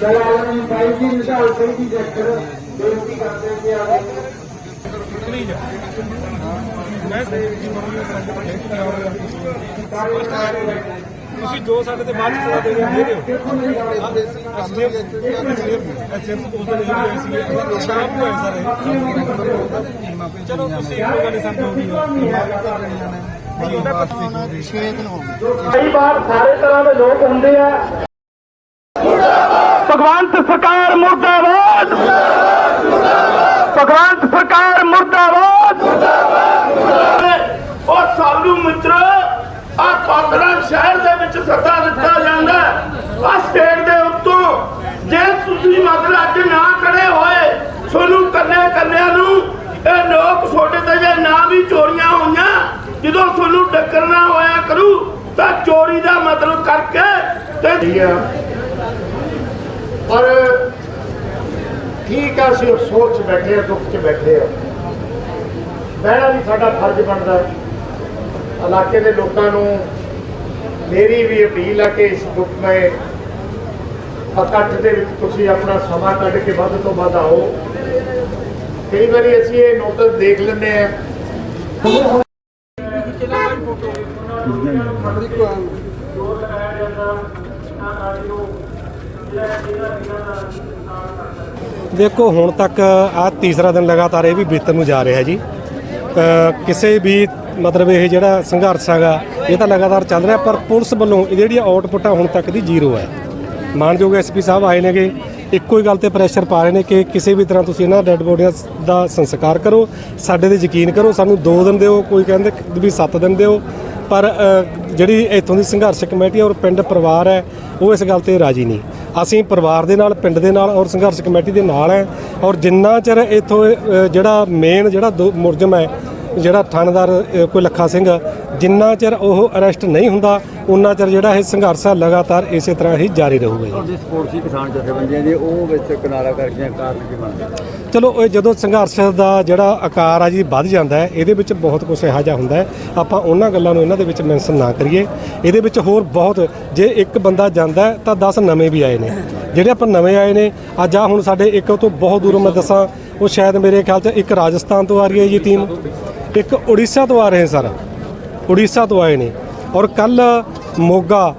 ਚਲਾਉਣ ਬਾਈ ਦੀ ਮਿਸਾਲ ਸਹੀ ਦੀ ਜੱਕਰ ਬੇਨਤੀ ਕਰਦੇ ਕਿ ਆ ਤੁਸੀਂ ਜੋ ਸਾਡੇ ਤੇ ਬਾਅਦ ਸਲਾਹ ਦੇ ਰਹੇ ਦੇ ਦਿਓ ਐਸਡੀਐਮ ਐਸਡੀਐਮ ਸਪੋਜ਼ ਦੇ ਲਈ ਹੋਏ ਸੀ ਸ਼ਾਮ ਨੂੰ ਆਏ ਸਾਰੇ। ਚਲੋ ਤੁਸੀਂ ਇੱਕ ਗੱਲ ਸਮਝੋਗੀ ਕਈ ਵਾਰ ਸਾਰੇ ਤਰ੍ਹਾਂ ਦੇ ਲੋਕ ਹੁੰਦੇ ਆ। ਭਗਵੰਤ ਸਰਕਾਰ ਮੁਰਦਾਬਾਦ। ਭਗਵੰਤ ਸਰਕਾਰ ਮੁਰਦਾਬਾਦ। ਉਹ ਸਾਲੂ ਮਿੱਤਰ ਵਿੱਚ ਸੱਤਾ ਦਿੱਤਾ ਜਾਂਦਾ ਆ ਸਟੇਟ ਦੇ ਉੱਤੋਂ ਜੇ ਤੁਸੀਂ ਮਤਲਬ ਅੱਜ ਨਾ ਖੜੇ ਹੋਏ, ਤੁਹਾਨੂੰ ਕੱਲੇ ਕੱਲਿਆਂ ਨੂੰ ਇਹ ਲੋਕ ਛੋਟੇ ਤੇ ਜੇ ਨਾ ਵੀ ਚੋਰੀਆਂ ਹੋਈਆਂ, ਜਦੋਂ ਤੁਹਾਨੂੰ ਡੱਕਰਨਾ ਹੋਇਆ ਕਰੂ, ਤਾਂ ਚੋਰੀ ਦਾ ਮਤਲਬ ਕਰਕੇ ਤੇ ਪਰ ਠੀਕ ਆ ਅਸੀਂ ਉਹ 'ਚ ਬੈਠੇ ਆ, ਦੁੱਖ 'ਚ ਬੈਠੇ ਆ? ਬਹਿਣਾ ਵੀ ਸਾਡਾ ਫਰਜ਼ ਬਣਦਾ ਇਲਾਕੇ ਦੇ ਲੋਕਾਂ ਨੂੰ ਮੇਰੀ ਵੀ ਅਪੀਲ ਆ ਕਿ ਇਸ ਦੁੱਖਮय ਇਕੱਠ ਦੇ ਵਿੱਚ ਤੁਸੀਂ ਆਪਣਾ ਸਮਾਂ ਕੱਢ ਕੇ ਵੱਧ ਤੋਂ ਵੱਧ ਆਓ। ਕਈ ਵਾਰੀ ਅਸੀਂ ਇਹ ਨੋਟਿਸ ਦੇਖ ਲੈਂਦੇ ਆ ਦੇਖੋ, ਹੁਣ ਤੱਕ ਆ ਤੀਸਰਾ ਦਿਨ ਲਗਾਤਾਰ ਇਹ ਵੀ ਬੀਤਣ ਨੂੰ ਜਾ ਰਿਹਾ ਜੀ। ਕਿਸੇ ਵੀ ਮਤਲਬ ਇਹ ਜਿਹੜਾ ਸੰਘਰਸ਼ ਹੈਗਾ, ਇਹ ਤਾਂ ਲਗਾਤਾਰ ਚੱਲ ਰਿਹਾ, ਪਰ ਪੁਲਿਸ ਵੱਲੋਂ ਇਹ ਜਿਹੜੀ ਆਊਟਪੁੱਟ ਆ ਹੁਣ ਤੱਕ ਦੀ ਜ਼ੀਰੋ ਹੈ। ਮਾਨਯੋਗ ਐਸਪੀ ਸਾਹਿਬ ਆਏ ਨੇਗੇ, ਇੱਕੋ ਹੀ ਗੱਲ ਤੇ ਪ੍ਰੈਸ਼ਰ ਪਾ ਰਹੇ ਨੇ ਕਿ ਕਿਸੇ ਵੀ ਤਰ੍ਹਾਂ ਤੁਸੀਂ ਇਹਨਾਂ ਡੈੱਡ ਬੋਡੀਆਂ ਦਾ ਸੰਸਕਾਰ ਕਰੋ, ਸਾਡੇ ਤੇ ਯਕੀਨ ਕਰੋ, ਸਾਨੂੰ 2 ਦਿਨ ਦਿਓ, ਕੋਈ ਕਹਿੰਦੇ ਵੀ 7 ਦਿਨ ਦਿਓ, ਪਰ ਜਿਹੜੀ ਇੱਥੋਂ ਦੀ ਸੰਘਰਸ਼ ਕਮੇਟੀ ਔਰ ਪਿੰਡ ਪਰਿਵਾਰ ਹੈ, ਉਹ ਇਸ ਗੱਲ ਤੇ ਰਾਜੀ ਨਹੀਂ। ਅਸੀਂ ਪਰਿਵਾਰ ਦੇ ਨਾਲ, ਪਿੰਡ ਦੇ ਨਾਲ ਔਰ ਸੰਘਰਸ਼ ਕਮੇਟੀ ਦੇ ਨਾਲ ਹੈ ਔਰ ਜਿੰਨਾ ਚਿਰ ਇੱਥੋਂ ਜਿਹੜਾ ਮੇਨ ਜਿਹੜਾ ਦੋ- ਮੁਲਜ਼ਮ ਹੈ ਜਿਹੜਾ ਥਾਣੇਦਾਰ ਕੋਈ ਲੱਖਾ ਸਿੰਘ ਜਿੰਨਾ ਚਿਰ ਉਹ ਅਰੈਸਟ ਨਹੀਂ ਹੁੰਦਾ ਉਨਾ ਚਿਰ ਜਿਹੜਾ ਇਹ ਸੰਘਰਸ਼ ਹੈ ਲਗਾਤਾਰ ਇਸੇ ਤਰ੍ਹਾਂ ਹੀ ਜਾਰੀ ਰਹੂਗਾ ਜੀ। ਉਹਦੇ ਸਪੋਰਟ ਸੀ ਕਿਸਾਨ ਜਥੇਬੰਦੀਆਂ ਦੇ ਉਹ ਵਿੱਚ ਕਿਨਾਰਾ ਕਰਕੇ ਕਾਰਨ ਕੀ ਬਣਦਾ ਚਲੋ ਇਹ ਜਦੋਂ ਸੰਘਰਸ਼ ਦਾ ਜਿਹੜਾ ਆਕਾਰ ਆ ਜੀ ਵੱਧ ਜਾਂਦਾ ਹੈ ਇਹਦੇ ਵਿੱਚ ਬਹੁਤ ਕੁਝ ਇਹੋ ਜਿਹਾ ਹੁੰਦਾ ਹੈ। ਆਪਾਂ ਉਹਨਾਂ ਗੱਲਾਂ ਨੂੰ ਇਹਨਾਂ ਦੇ ਵਿੱਚ ਮੈਂਸ਼ਨ ਨਾ ਕਰੀਏ। ਇਹਦੇ ਵਿੱਚ ਹੋਰ ਬਹੁਤ ਜੇ ਇੱਕ ਬੰਦਾ ਜਾਂਦਾ ਤਾਂ 10 ਨਵੇਂ ਵੀ ਆਏ ਨੇ। ਜਿਹੜੇ ਆਪਾਂ ਨਵੇਂ ਆਏ ਨੇ ਅੱਜ ਆ ਹੁਣ ਸਾਡੇ ਇੱਕ ਤੋਂ ਬਹੁਤ ਦੂਰੋਂ ਮੈਂ ਦੱਸਾਂ ਉਹ ਸ਼ਾਇਦ ਮੇਰੇ ਖਿਆਲ 'ਚ ਇੱਕ ਰਾਜਸਥਾਨ ਤੋਂ ਆ ਰਹੀ ਹੈ ਜੀ ਟੀਮ ਇੱਕ ਉੜੀਸਾ ਤੋਂ ਆ ਰਹੇ ਸਰ। ਉੜੀਸਾ ਤੋਂ ਆਏ ਨੇ। ਔਰ ਕੱਲ ਮੋਗਾ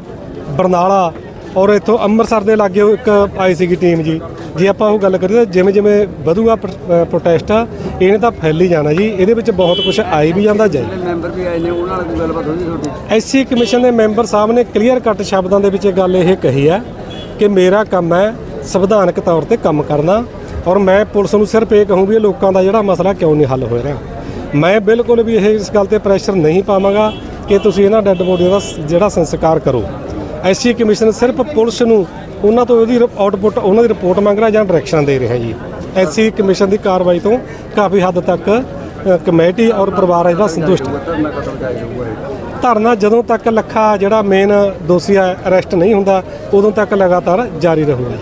ਬਰਨਾਲਾ ਔਰ ਇੱਥੋਂ ਅੰਮ੍ਰਿਤਸਰ ਦੇ ਲਾਗੇ ਇੱਕ ਆਈ ਸੀਗੀ ਟੀਮ ਜੀ। ਜੇ ਆਪਾਂ ਉਹ ਗੱਲ ਕਰੀਏ ਜਿਵੇਂ ਜਿਵੇਂ ਵਧੂਗਾ ਪ੍ਰੋਟੈਸਟ ਇਹਨੇ ਤਾਂ ਫੈਲ ਹੀ ਜਾਣਾ ਜੀ। ਇਹਦੇ ਵਿੱਚ ਬਹੁਤ ਕੁਝ ਆਈ ਵੀ ਜਾਂਦਾ ਜਾਈ। ਮੈਂਬਰ ਵੀ ਆਏ ਨੇ ਉਹਨਾਂ ਨਾਲ ਕੋਈ ਗੱਲਬਾਤ ਹੋਈ ਤੁਹਾਡੀ? ਐਸਸੀ ਕਮਿਸ਼ਨ ਦੇ ਮੈਂਬਰ ਸਾਹਿਬ ਨੇ ਕਲੀਅਰ ਕੱਟ ਸ਼ਬਦਾਂ ਦੇ ਵਿੱਚ ਇਹ ਗੱਲ ਇਹ ਕਹੀ ਹੈ ਕਿ ਮੇਰਾ ਕੰਮ ਹੈ ਸੰਵਿਧਾਨਕ ਤੌਰ ਤੇ ਕੰਮ ਕਰਨਾ। ਔਰ ਮੈਂ ਪੁਲਿਸ ਨੂੰ ਸਿਰਫ ਇਹ ਕਹੂੰ ਵੀ ਲੋਕਾਂ ਦਾ ਜਿਹੜਾ ਮਸਲਾ ਕਿਉਂ ਨਹੀਂ ਹੱਲ ਹੋ ਰਿਹਾ। ਮੈਂ ਬਿਲਕੁਲ ਵੀ ਇਹ ਇਸ ਗੱਲ ਤੇ ਪ੍ਰੈਸ਼ਰ ਨਹੀਂ ਪਾਵਾਂਗਾ ਕਿ ਤੁਸੀਂ ਇਹਨਾਂ ਡੈੱਡ ਬੋਡੀਆਂ ਦਾ ਜਿਹੜਾ ਸੰਸਕਾਰ ਕਰੋ। ਐਸਸੀ ਕਮਿਸ਼ਨ ਸਿਰਫ ਪੁਲਿਸ ਨੂੰ ਉਹਨਾਂ ਤੋਂ ਉਹਦੀ ਆਊਟਪੁੱਟ ਉਹਨਾਂ ਦੀ ਰਿਪੋਰਟ ਮੰਗ ਰਿਹਾ ਜਾਂ ਡਾਇਰੈਕਸ਼ਨ ਦੇ ਰਿਹਾ ਜੀ। ਐਸਸੀ ਕਮਿਸ਼ਨ ਦੀ ਕਾਰਵਾਈ ਤੋਂ ਕਾਫੀ ਹੱਦ ਤੱਕ ਕਮੇਟੀ ਔਰ ਪਰਿਵਾਰ ਹੈ ਜਿਹੜਾ ਸੰਤੁਸ਼ਟ। ਧਰਨਾ ਧਰਨਾ ਜਦੋਂ ਤੱਕ ਲੱਖਾ ਜਿਹੜਾ ਮੇਨ ਦੋਸ਼ੀ ਹੈ ਅਰੈਸਟ ਨਹੀਂ ਹੁੰਦਾ, ਉਦੋਂ ਤੱਕ ਲਗਾਤਾਰ ਜਾਰੀ ਰਹੂਗਾ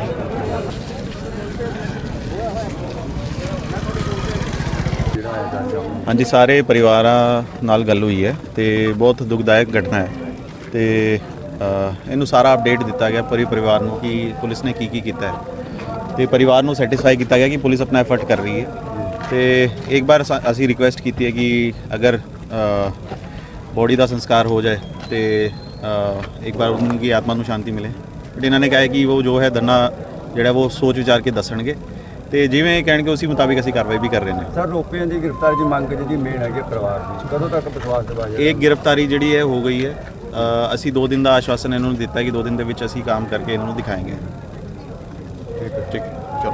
ਹਾਂਜੀ ਸਾਰੇ ਪਰਿਵਾਰਾਂ ਨਾਲ ਗੱਲ ਹੋਈ ਹੈ ਤੇ ਬਹੁਤ ਦੁਖਦਾਇਕ ਘਟਨਾ ਹੈ ਤੇ ਅ, ਇਹਨੂੰ ਸਾਰਾ ਅਪਡੇਟ ਦਿੱਤਾ ਗਿਆ ਪੂਰੇ ਪਰਿਵਾਰ ਨੂੰ ਕਿ ਪੁਲਿਸ ਨੇ ਕੀ ਕੀ ਕੀਤਾ ਹੈ। ਤੇ ਪਰਿਵਾਰ ਨੂੰ ਸੈਟੀਸਫਾਈ ਕੀਤਾ ਗਿਆ ਕਿ ਪੁਲਿਸ ਆਪਣਾ ਐਫਰਟ ਕਰ ਰਹੀ ਹੈ। ਤੇ ਇੱਕ ਵਾਰ ਸਾ- ਅਸੀਂ ਰਿਕੁਐਸਟ ਕੀਤੀ ਹੈ ਕਿ ਅਗਰ ਬੋਡੀ ਦਾ ਸੰਸਕਾਰ ਹੋ ਜਾਏ ਤੇ ਅ, ਇੱਕ ਵਾਰ ਉਹਨਾਂ ਦੀ ਆਤਮਾ ਨੂੰ ਸ਼ਾਂਤੀ ਮਿਲੇ। ਬਟ ਇਹਨਾਂ ਨੇ ਕਿਹਾ ਹੈ ਕਿ ਉਹ ਜੋ ਹੈ ਦੰਨਾ ਜਿਹੜਾ ਉਹ ਸੋਚ ਵਿਚਾਰ ਕੇ ਦੱਸਣਗੇ। ਤੇ ਜਿਵੇਂ ਕਹਿਣਗੇ ਉਸੇ ਮੁਤਾਬਿਕ ਅਸੀਂ ਕਾਰਵਾਈ ਵੀ ਕਰ ਰਹੇ ਨੇ। ਸਰ ਰੋਪਿਆਂ ਦੀ ਗ੍ਰਿਫਤਾਰੀ ਦੀ ਮੰਗ ਜਿਹੜੀ ਮੇਨ ਹੈਗੀ ਹੈ ਪਰਿਵਾਰ ਦੀ। ਕਦੋਂ ਤੱਕ ਵਿਸ਼ਵਾਸ ਦਿਵਾ ਜਾਏ ਇੱਕ ਗ੍ਰਿਫਤਾਰੀ ਜਿਹੜੀ ਹੈ ਹੋ ਗਈ ਹੈ। ਅ, ਅਸੀਂ 2 ਦਿਨ ਦਾ ਆਸ਼ਵਾਸਨ ਇਹਨਾਂ ਨੂੰ ਦਿੱਤਾ ਕਿ 2 ਦਿਨ ਦੇ ਵਿੱਚ ਅਸੀਂ ਕੰਮ ਕਰਕੇ ਇਹਨਾਂ ਨੂੰ ਦਿਖਾਏਂਗੇ। ਠੀਕ ਹੈ। ਠੀਕ ਹੈ ਚਲੋ।